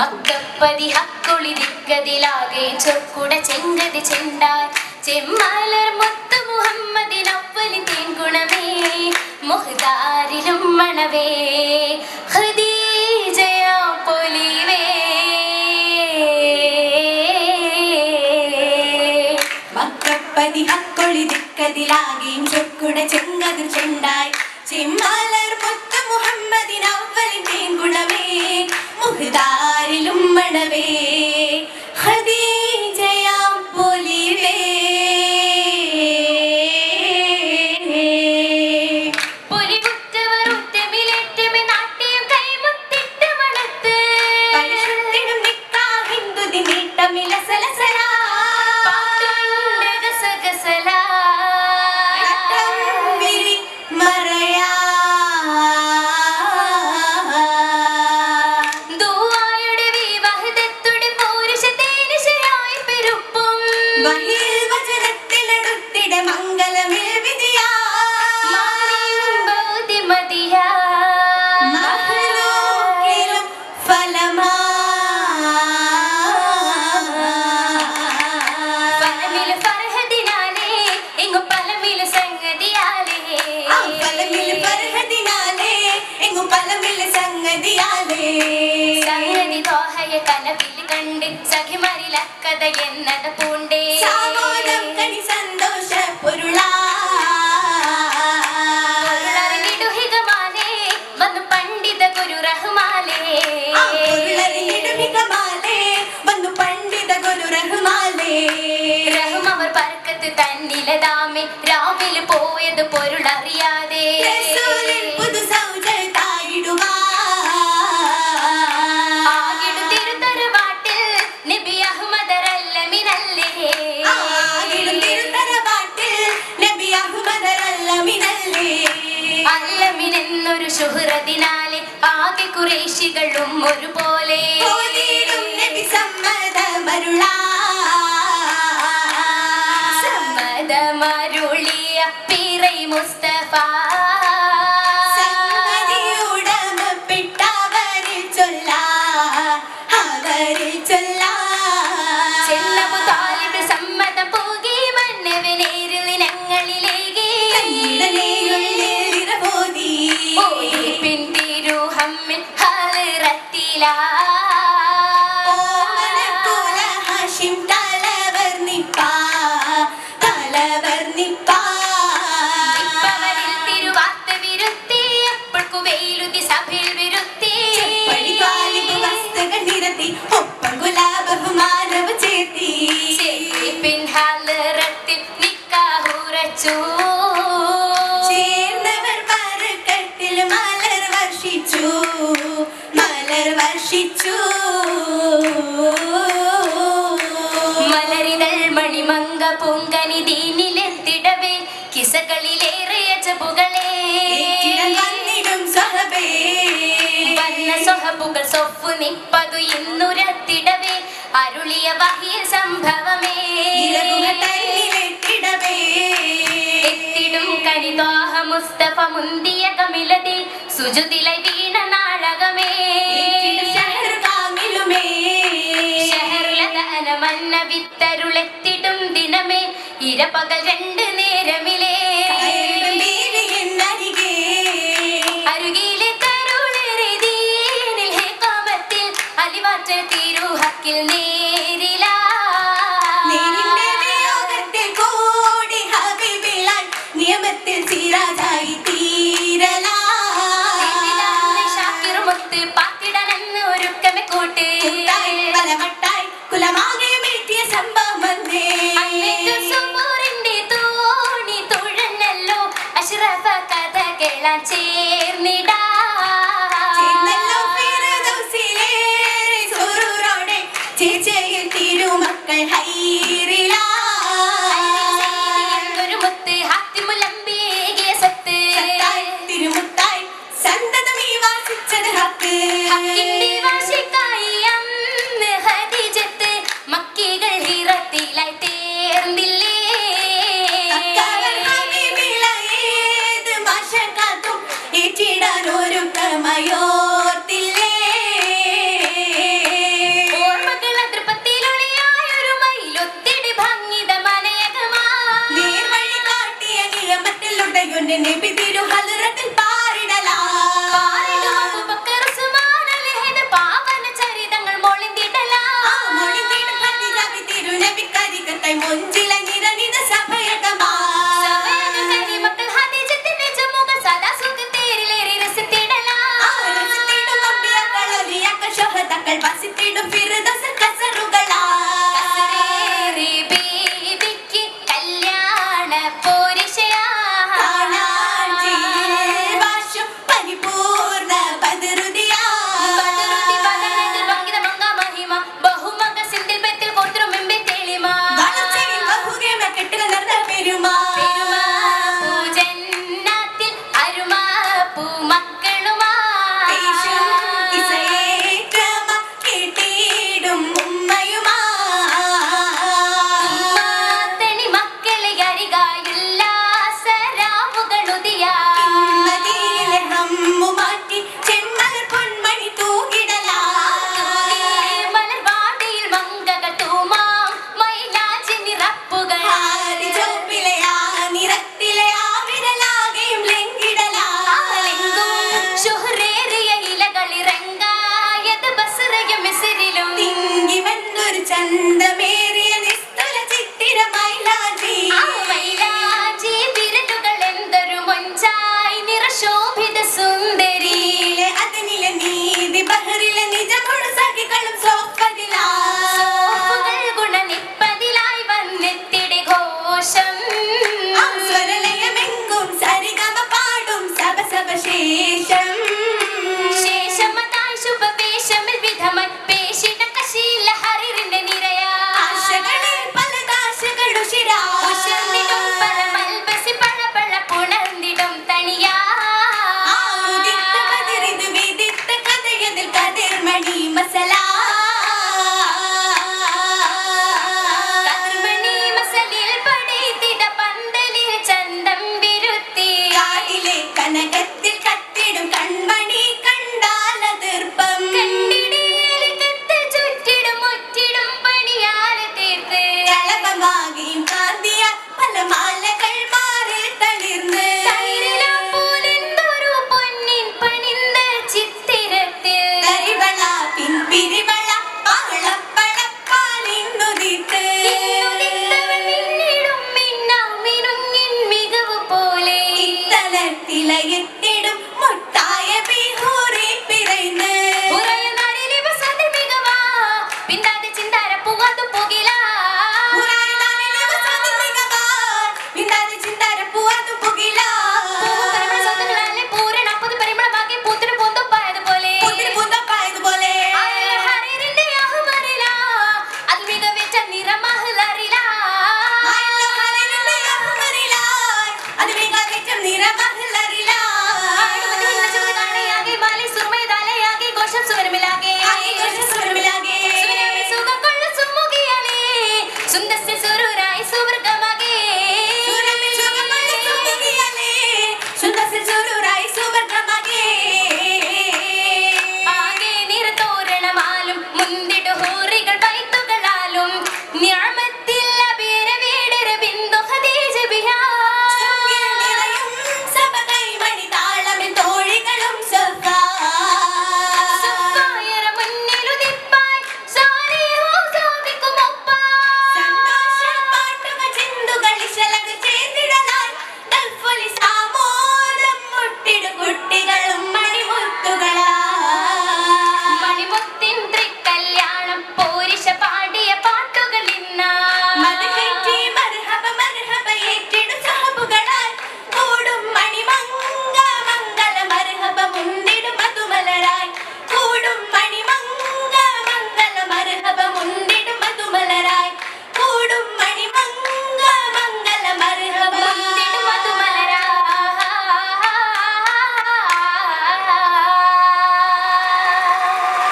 മക്കപ്പതി ഹക്കൊളിരിക്കതിലാകെ ചൊക്കുട ചെങ്കതി ചെണ്ടാർ. ചെമ്മാലർ മൊത്ത മുഹമ്മദിനൊപ്പലി തേൻകുണമേ മുഹ്താരിലും മണവേ. ഖദീജയാ പൊലിവേ. മക്കപ്പതി ഹക്കൊളി ദിക്കതിലാകെയും ചൊക്കുട ചെങ്കതിർ ചെണ്ടായി ചെമ്മാലർ மனமே ദോഹയ കണ്ട് സഖിമാരിലക്കഥ എന്നത് പൂണ്ടേ. സാമോദം കണി സന്തോഷ പൊരുളാ. പറക്കത്ത് തന്നിലതാമേ രാവിലെ പോയത് പൊരുളറിയാതെ. ശുഹ്രതിനാലെ ആകെ കുറേശികളും ഒരുപോലെ. സമ്മതമരുളിയ പിറൈ മുസ്തഫ. ഒപ്പം ഗുലാ ബഹുമാനവ് ചേർത്തി. പിൻഹാലിറത്തിൽ നിക്കാഹുറച്ചു ചേർന്നവർ മരക്കട്ടിൽ മലർ വർഷിച്ചു. മലർ വർഷിച്ചു. മലരിതൾ മണിമങ്ക പൊങ്കനി ദീനിലെത്തിടവേ കിസകളിലേറെ അജബുകളെ വന്നിടും സഹബേ. സ്വഹബുകൾ സൊഫു നിപ്പതു ഇന്നുരത്തിടവേ അരുളിയ വഹിയ സംഭവമേ. എത്തിടും കനിദോഹ മുസ്തഫ മുന്തിയ കമിലതി. സുജുതിലൈ വീണ നാടകമേ. മന്ന വിത്തരുളെത്തിടും ദിനമേ. ഇരപകൽ രണ്ട് നേരമിലേ. തിരുമക്കൾ സത്തായി തിരുമുത്തായി സന്തതമീ വാസിച്ചത് ഹക്ക്. നബി തിരുഹലറത്തിൽ പാറിടലാ. like it. Lisa!